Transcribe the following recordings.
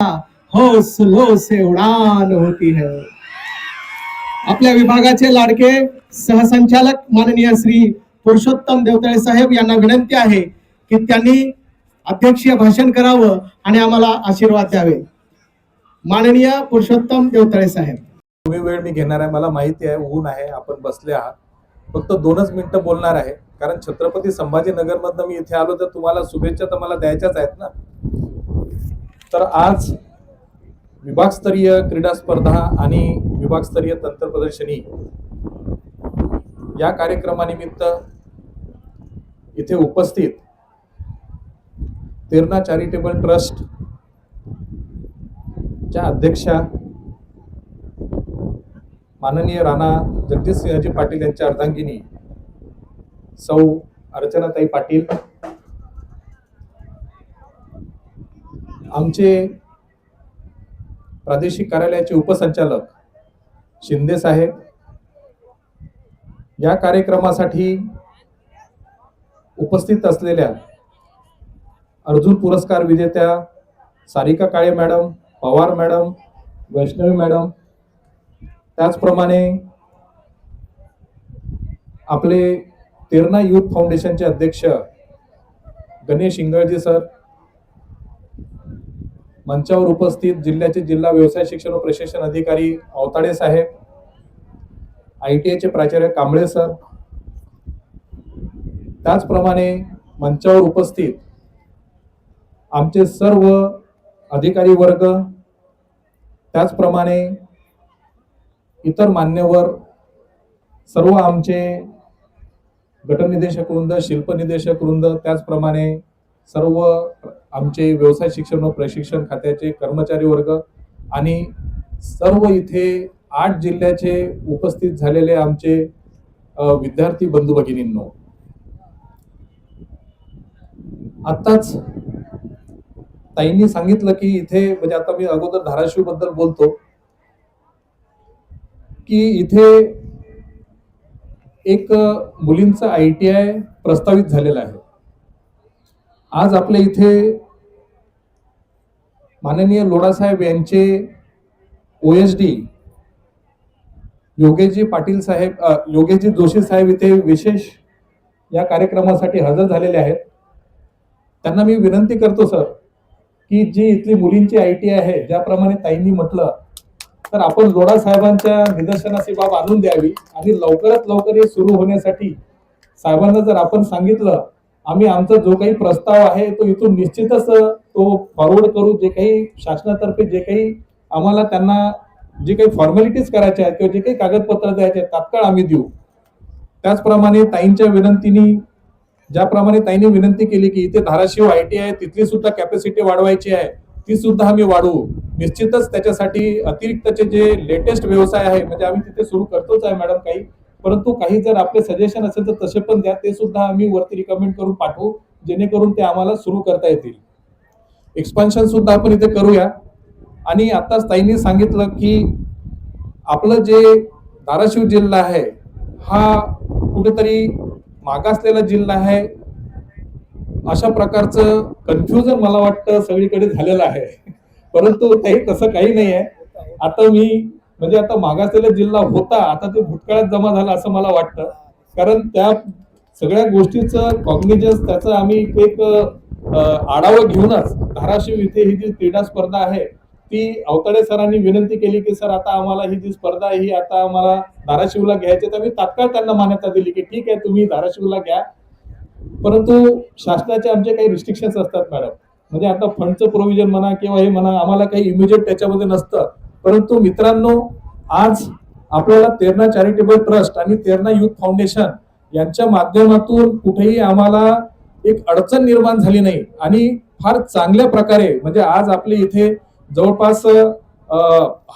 हौसलो से उड़ान होती है। आपल्या विभागाचे लाडके सहसंचालक माननीय श्री पुरुषोत्तम देवतळे साहेब यांना विनंती आहे की त्यांनी अध्यक्षीय भाषण करावं आणि आम्हाला आशीर्वाद द्यावे. माननीय पुरुषोत्तम देवतळे साहेब. तुम्ही वेळ मी घेणार आहे मला माहिती आहे ऊन आहे आपण बसले आहात. फक्त दोनच मिनिटं बोलणार आहे कारण छत्रपती संभाजीनगर मधनं मी इथे आलो तर तुम्हाला शुभेच्छा तर मला द्यायच्याच आहेत ना. तर आज विभागस्तरीय क्रीडा स्पर्धा आणि विभागस्तरीय तंत्र प्रदर्शनी या कार्यक्रमानिमित्त इथे उपस्थित तेरणा चॅरिटेबल ट्रस्ट च्या अध्यक्षा माननीय राणा जगदीश सिंहजी पाटील यांच्या अर्धांगिनी सौ अर्चनाताई पाटील आमचे प्रादेशिक कार्यालयाचे उपसंचालक शिंदे साहेब या कार्यक्रमासाठी उपस्थित असलेल्या अर्जुन पुरस्कार विजेत्या Sarika Kale madam Pawar madam Vaishnavi madam त्याचप्रमाणे आपले तेरणा युथ फाउंडेशनचे अध्यक्ष गणेश इंगळजी सर मंचावर उपस्थित जिल्ह्याचे जिल्हा व्यवसाय शिक्षण व प्रशिक्षण अधिकारी अवताडे साहेब आय टी आयचे प्राचार्य कांबळे सर. त्याचप्रमाणे मंचावर उपस्थित आमचे सर्व अधिकारी वर्ग त्याचप्रमाणे इतर मान्यवर सर्व आमचे गटनिदेशक वृंद शिल्पनिदेशक वृंद त्याचप्रमाणे सर्व आमचे व्यवसाय शिक्षण व प्रशिक्षण खात्याचे कर्मचारी वर्ग आणि सर्व इथे आठ जिल्ह्याचे उपस्थित झालेले आमचे विद्यार्थी बंधू भगिनींनो. आत्ताच ताईंनी सांगितलं की इथे म्हणजे आता मी अगोदर धाराशिवबद्दल बोलतो की इथे एक मुलींचं आय टी आय प्रस्तावित झालेलं आहे. आज आपल्या इथे माननीय लोढासाहेब यांचे O S D Yogeshji Patil साहेब योगेशजी जोशी साहेब इथे विशेष या कार्यक्रमासाठी हजर झालेले आहेत. त्यांना मी विनंती करतो सर की जी इथली मुलींची आय टी आहे ज्याप्रमाणे ताईंनी म्हटलं तर आपण लोढा साहेबांच्या निदर्शनास ही बाब आणून द्यावी आणि लवकरात लवकर हे सुरू होण्यासाठी साहेबांना जर आपण सांगितलं आम्ही आमचा जो काही प्रस्ताव आहे तो इथून निश्चितच तो फॉरवर्ड करू. जे काही शासनातर्फे जे काही आम्हाला त्यांना जे काही फॉर्मॅलिटीज करायच्या आहेत किंवा जे काही कागदपत्र द्यायचे आहेत तात्काळ आम्ही देऊ. त्याचप्रमाणे ताईंच्या विनंतीनी ज्याप्रमाणे ताईंनी विनंती केली की इथे धाराशिव आय टी आहे तिथली सुद्धा कॅपॅसिटी वाढवायची आहे ती सुद्धा आम्ही वाढवू. निश्चितच त्याच्यासाठी अतिरिक्तचे जे लेटेस्ट व्यवसाय आहे म्हणजे आम्ही तिथे सुरू करतोच आहे मॅडम काही परंतु काही जर आपले सजेशन असेल तर तसे पण द्या ते सुद्धा आम्ही वरती रिकमेंड करून पाठवू जेणेकरून ते आम्हाला सुरू करता येतील. एक्सपान्शन सुद्धा आपण इथे करूया. आणि आताच ताईंनी सांगितलं की आपलं जे धाराशिव जिल्हा आहे हा कुठेतरी मागासलेला जिल्हा आहे. अशा प्रकारचं कन्फ्युजन मला वाटतं सगळीकडे झालेलं आहे. परंतु ते तसं काही नाही आहे आता मी म्हणजे आता मागासलेला जिल्हा होता आता तो भूतकाळात जमा झाला असं मला वाटतं. कारण त्या सगळ्या गोष्टीचं कॉग्निजन्स त्याचं आम्ही एक आढावा घेऊनच धाराशिव इथे ही जी क्रीडा स्पर्धा आहे ती अवतडे सरांनी विनंती केली की सर आता आम्हाला ही जी स्पर्धा आहे ही आता आम्हाला धाराशिवला घ्यायची तर मी तात्काळ त्यांना मान्यता दिली की ठीक आहे तुम्ही धाराशिवला घ्या. परंतु शासनाचे आमचे काही रिस्ट्रिक्शन्स असतात मॅडम म्हणजे आता फंडचं प्रोव्हिजन म्हणा किंवा हे म्हणा आम्हाला काही इमिजिएट त्याच्यामध्ये नसतं. परंतु मित्रांनो आज आपल्याला तेरणा चॅरिटेबल ट्रस्ट आणि तेरणा युथ फाउंडेशन यांच्या माध्यमातून कुठेही आम्हाला एक अडचण निर्माण झाली नाही. आणि फार चांगल्या प्रकारे म्हणजे आज आपले इथे जवळपास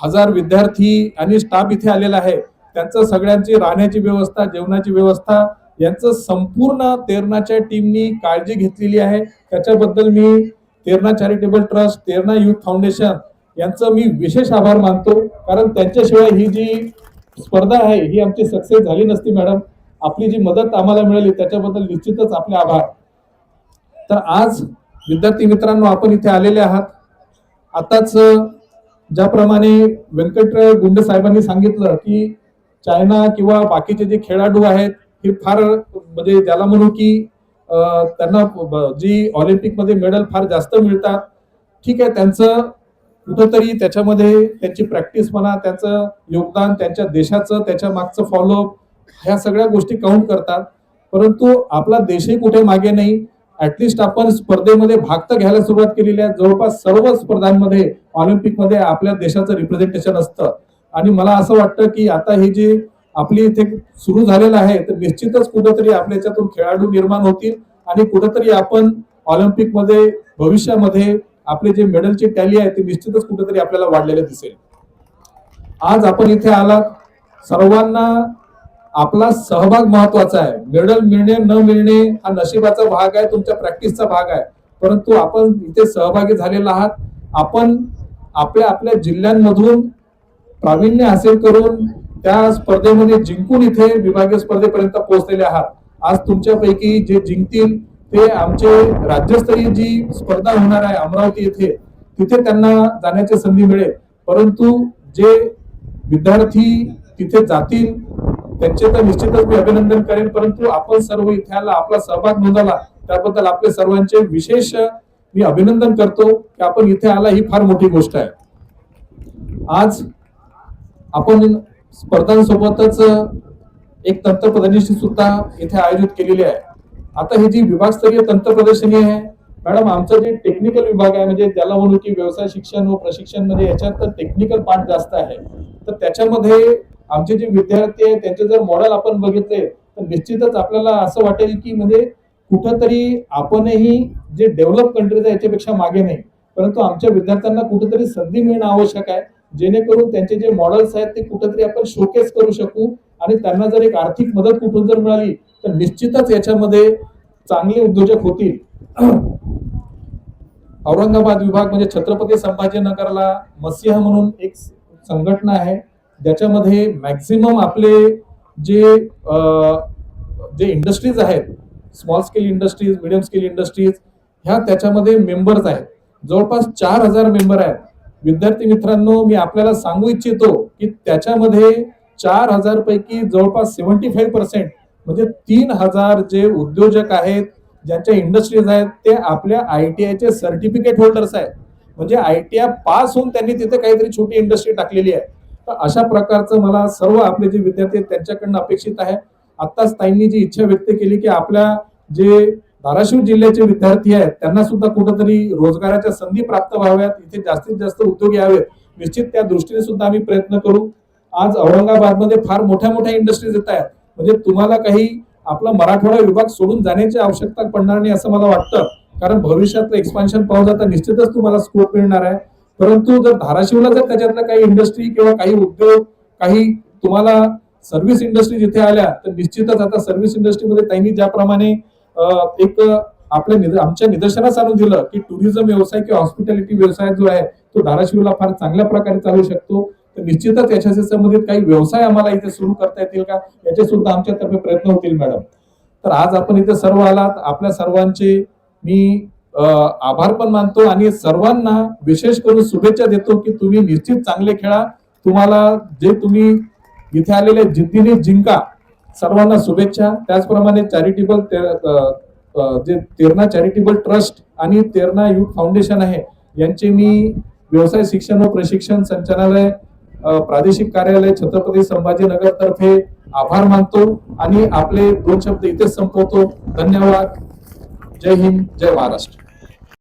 हजार विद्यार्थी आणि स्टाफ इथे आलेला आहे त्यांचं सगळ्यांची राहण्याची व्यवस्था जेवणाची व्यवस्था यांचं संपूर्ण तेरणाच्या टीमनी काळजी घेतलेली आहे. त्याच्याबद्दल मी Terna charitable trust Terna youth foundation यांचं मी विशेष आभार मानतो. कारण त्यांच्याशिवाय ही जी स्पर्धा आहे ही आमची सक्सेस झाली नसती मॅडम आपली जी मदत आम्हाला मिळाली त्याच्याबद्दल निश्चितच आपले आभार. तर आज विद्यार्थी मित्रांनो आपण इथे आलेले आहात. आताच ज्याप्रमाणे व्यंकटराव गुंड साहेबांनी सांगितलं की चायना किंवा बाकीचे जे खेळाडू आहेत हे फार म्हणजे ज्याला म्हणू की त्यांना जी ऑलिम्पिकमध्ये मेडल फार जास्त मिळतात. ठीक आहे त्यांचं कुठंतरी त्याच्यामध्ये त्यांची प्रॅक्टिस म्हणा त्यांचं योगदान त्यांच्या देशाचं त्याच्या मागचं फॉलोअप ह्या सगळ्या गोष्टी काउंट करतात. परंतु आपला देशही कुठे मागे नाही. ऍटलिस्ट आपण स्पर्धेमध्ये भाग तर घ्यायला सुरुवात केलेली आहे. जवळपास सर्व स्पर्धांमध्ये ऑलिम्पिकमध्ये आपल्या देशाचं रिप्रेझेंटेशन असतं. आणि मला असं वाटतं की आता हे जे आपली इथे सुरू झालेलं आहे तर निश्चितच कुठंतरी आपल्या याच्यातून खेळाडू निर्माण होतील. आणि कुठंतरी आपण ऑलिम्पिकमध्ये भविष्यामध्ये आपले जे मेडलची टॅली आहे ते निश्चितच कुठेतरी आपल्याला वाढलेले दिसेल. आज आपण इथे आलात. सर्वांना आपला सहभाग महत्त्वाचा आहे. मेडल मिळणे न मिळणे हा नशिबाचा भाग आहे तुमच्या प्रॅक्टिसचा भाग आहे. परंतु आपण इथे सहभागी झालेला आहात. आपण आपल्या आपल्या जिल्ह्यांमधून प्रावीण्य हासिल करून त्या स्पर्धेमध्ये जिंकून इथे विभागीय स्पर्धेपर्यंत पोहोचलेले आहात. आज तुमच्यापैकी जे जिंकतील ते आमचे राज्यस्तरीय जी स्पर्धा होणार आहे अमरावती येथे तिथे त्यांना जाण्याची संधी मिळेल. परंतु जे विद्यार्थी तिथे जातील त्यांचे तर निश्चितच मी अभिनंदन करेन. परंतु आपण सर्व इथे आला आपला सहभाग नोंदवला त्याबद्दल आपले सर्वांचे विशेष मी अभिनंदन करतो की आपण इथे आला ही फार मोठी गोष्ट आहे. आज आपण स्पर्धांसोबतच एक तंत्र सुद्धा इथे आयोजित केलेली आहे. आता हे जी विभागस्तरीय तंत्र प्रदर्शनी आहे मॅडम आमचं जे टेक्निकल विभाग आहे म्हणजे त्याला म्हणू की व्यवसाय शिक्षण व प्रशिक्षणमध्ये याच्यात टेक्निकल पार्ट जास्त आहे. तर त्याच्यामध्ये आमचे जे विद्यार्थी आहेत त्यांचे जर मॉडेल आपण बघितले तर निश्चितच आपल्याला असं वाटेल की म्हणजे कुठंतरी आपणही जे डेव्हलप कंट्रीज आहे याच्यापेक्षा मागे नाही परंतु आमच्या विद्यार्थ्यांना कुठेतरी संधी मिळणं आवश्यक आहे. जेणेकरून त्यांचे जे मॉडेल्स आहेत ते कुठेतरी आपण शोकेस करू शकू आणि त्यांना जर एक आर्थिक मदत कुठून जर मिळाली तर निश्चितच याच्यामध्ये चांगले उद्योजक होतील. औरंगाबाद विभाग म्हणजे छत्रपती संभाजीनगरला मसिहा म्हणून एक संघटना आहे. ज्याच्यामध्ये मॅक्झिमम आपले जे जे इंडस्ट्रीज आहेत small scale industries medium scale industries ह्या त्याच्यामध्ये मेंबर्स आहेत. जवळपास चार हजार मेंबर आहेत. विद्यार्थी मित्रांनो मी आपल्याला सांगू इच्छितो की त्याच्यामध्ये चार हजार पैकी जवळपास सेव्हन्टी फाईव्ह पर्सेंट म्हणजे तीन हजार जे उद्योजक आहेत ज्यांच्या इंडस्ट्रीज आहेत ते आपल्या आय टी आयचे सर्टिफिकेट होल्डर्स आहेत. म्हणजे आय टी आय पास होऊन त्यांनी तिथे काहीतरी छोटी इंडस्ट्री टाकलेली आहे. तर अशा प्रकारचं मला सर्व आपले जे विद्यार्थी आहेत त्यांच्याकडनं अपेक्षित आहे. आत्ताच ताईंनी जी इच्छा व्यक्त केली की आपल्या जे धाराशिव जिल्ह्याचे विद्यार्थी आहेत त्यांना सुद्धा कुठंतरी रोजगाराच्या संधी प्राप्त व्हाव्यात इथे जास्तीत जास्त उद्योग यावेत. निश्चित त्या दृष्टीने सुद्धा आम्ही प्रयत्न करू. आज औरंगाबादमध्ये फार मोठ्या मोठ्या इंडस्ट्रीज येत आहेत. म्हणजे तुम्हाला काही आपला मराठवाडा विभाग सोडून जाण्याची आवश्यकता पडणार नाही असं मला वाटतं. कारण भविष्यातलं एक्सपान्शन पाहू जाता निश्चितच तुम्हाला स्कोप मिळणार आहे. परंतु जर धाराशिवला जर त्याच्यातला काही इंडस्ट्री किंवा काही उद्योग काही तुम्हाला सर्व्हिस इंडस्ट्री जिथे आल्या तर निश्चितच आता सर्व्हिस इंडस्ट्रीमध्ये त्यांनी ज्याप्रमाणे एक आपल्या निद- आमच्या निदर्शनास आणून दिलं की टुरिझम व्यवसाय किंवा हॉस्पिटॅलिटी व्यवसाय जो आहे तो धाराशिवला फार चांगल्या प्रकारे चालू शकतो. तर निश्चितच याच्याशी संबंधित काही व्यवसाय आम्हाला इथे सुरू करता येतील का? याचे सुद्धा आमच्यातर्फे प्रयत्न होतील मॅडम. तर आज आपण इथे सर्व आलात. आपल्या सर्वांचे मी आभार पण मानतो आणि सर्वांना विशेष करून शुभेच्छा देतो की तुम्ही निश्चित चांगले खेळा. तुम्हाला जे तुम्ही इथे आलेले जिद्दीने जिंका सर्वांना शुभेच्छा. त्याचप्रमाणे चॅरिटेबल जे तेरणा चॅरिटेबल ट्रस्ट आणि तेरणा युथ फाउंडेशन आहे यांचे मी व्यवसाय शिक्षण व प्रशिक्षण संचालनालय प्रादेशिक कार्यालय छत्रपती संभाजीनगर तर्फे आभार मानतो आणि आपले दोन शब्द इथेच संपवतो. धन्यवाद. जय हिंद जय महाराष्ट्र.